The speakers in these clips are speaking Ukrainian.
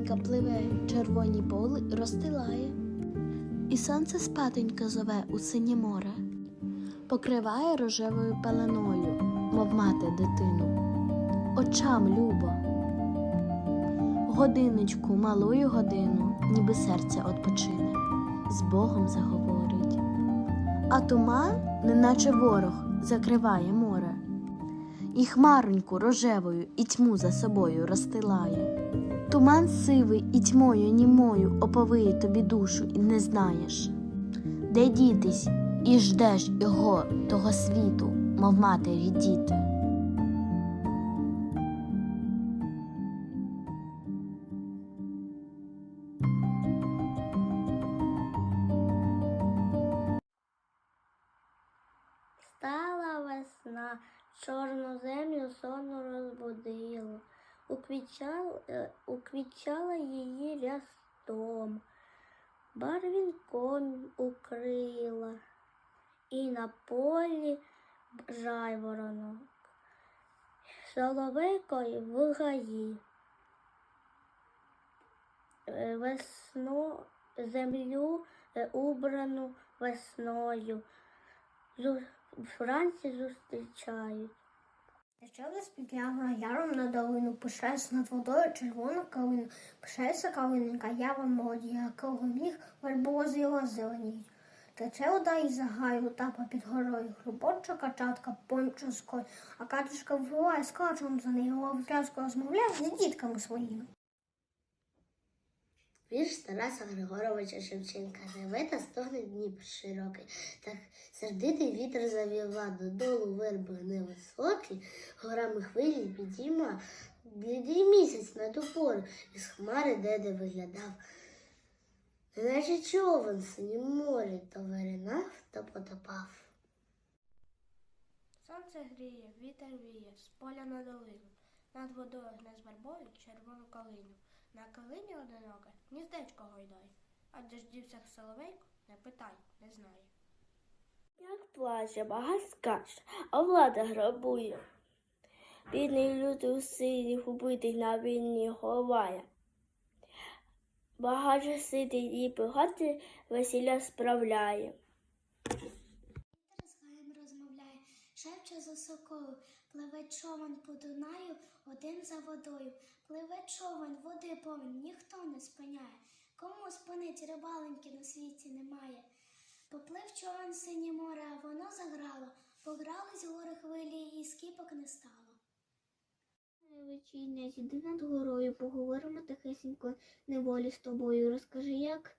сонцем пливе, червоні поли розстилає. І сонце спатонька зове у синє море, покриває рожевою пеленою, мов мати дитину. Очам любо. Годиночку, малую годину, ніби серце odpoczyне, з Богом заговорить. А туман, неначе ворог, закриває море, і хмароньку рожевою і тьму за собою розстилає. Туман сивий і тьмою німою оповиє тобі душу, і не знаєш, де дітись, і ждеш його, того світу, мов матері діти. Стала весна, чорну землю сонно розбудила, уквічала, е, уквічала її рястом, барвінком укрила, і на полі жайворонок, соловейкою в гаї. Е, Весно, землю е, убрану весною. Вранці зустрічають. Почали спідляла яром на долину, пишається над водою червона калина, пишається калинка, я вам молоді, якого міг вербози його зеленіють. Тече вода із загаю, тапа під горою, хлопоча качатка, пончо ской, а катюшка вбиває з качом за нею, лаврязко розмовляє з дітками своїми. Вірш Тараса Григоровича Шевченка живе та стогне Дніпр широкий, так сердитий вітер завіва додолу верби невисокі, горами хвилі підійма, блідий місяць на ту із хмари деде виглядав. Неначе човен синім морі то виринав, то потопав. Сонце гріє, вітер віє, з поля на долину. Над водою гне з вербою червону калину. На калині одиноке гніздечко гойдай. А де ж дівся соловейко, не питай, не знає. Як плаче, багат скаже, а влада грабує. Бідний лютий у силі убитий на війні ховає. Багато сидить і пигати весілля справляє. Вітер з гаєм розмовляє, шепче за сокою, пливе човен по Дунаю, один за водою. Пливе човен, води повен, ніхто не спиняє. Кому спинить рибаленьки на світі немає. Поплив човен синє море, а воно заграло, погрались гори хвилі, і скіпок не стало. Вечірня, сіди над горою, поговоримо тихесенько неволі з тобою. Розкажи, як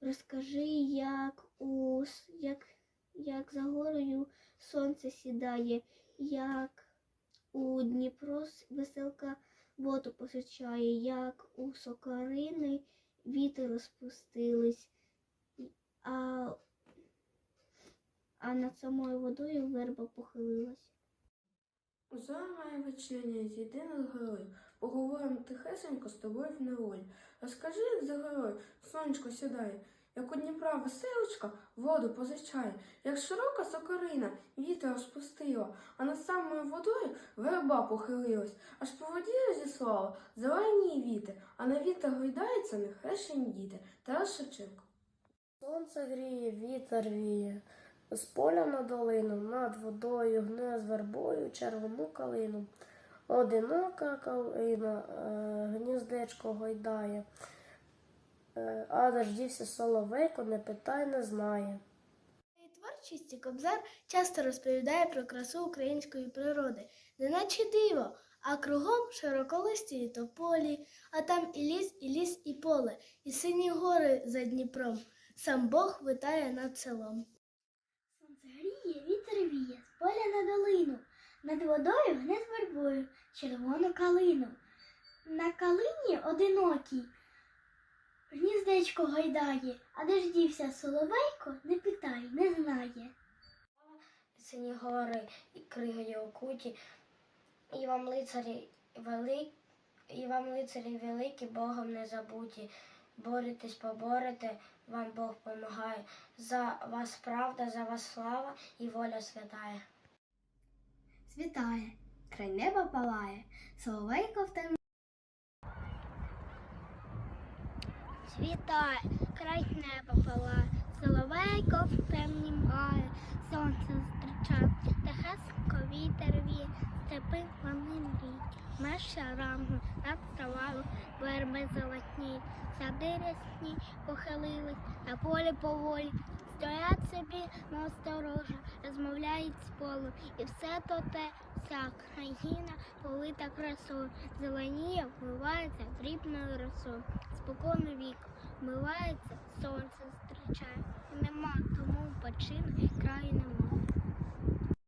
розкажи, як у як, як за горою сонце сідає, як у Дніпро веселка воду посичає, як у сокарини вітер розпустились, а, а над самою водою верба похилилась. Зора моя вечірня, зійди над горою, поговоримо тихесенько з тобою в неволі. Розкажи, як за горою сонечко сідає, як у Дніпра веселочка воду позичає, як широка сокорина вітер розпустила, а над самою водою верба похилилась, аж по воді розіслала зелені вітер, а на вітер гойдаються нехрещені діти. Тарас Шевченко. Сонце гріє, вітер віє, з поля на долину, над водою гне з вербою червону калину. Одинока калина, е, гніздечко гойдає, а дождівся соловейко, не питай, не знає. творчості Кобзар часто розповідає про красу української природи, неначе диво, а кругом широколисті тополі, а там і ліс, і ліс, і поле, і сині гори за Дніпром. Сам Бог витає над селом. Сонце гріє, вітер віє, з поля на долину, над водою гне з вербою, червону калину. На калині одинокій гніздечко гайдає, а де ж дівся соловейко, не питай, не знає. Сині гори і кригою окуті, і вам лицарі великі, і вам лицарі великі, Богом не забуті. Борітесь, поборете, вам Бог помагає. За вас правда, за вас слава і воля святая. Світає, край неба палає, соловейко в темі світає, край неба пала, соловейко в темні має, сонце зустрічає, тихесенько вітер віє, степи вони мрій. Меша ранку над верби золотні, сади рясні похилились, на полі поволі. Стоять собі насторожа, розмовляють з полу, і все то те, вся країна полита красою, зеленіє, вмивається дрібною росою, спокійно вік, вмивається, сонце зустрічає, нема тому почину краю нема.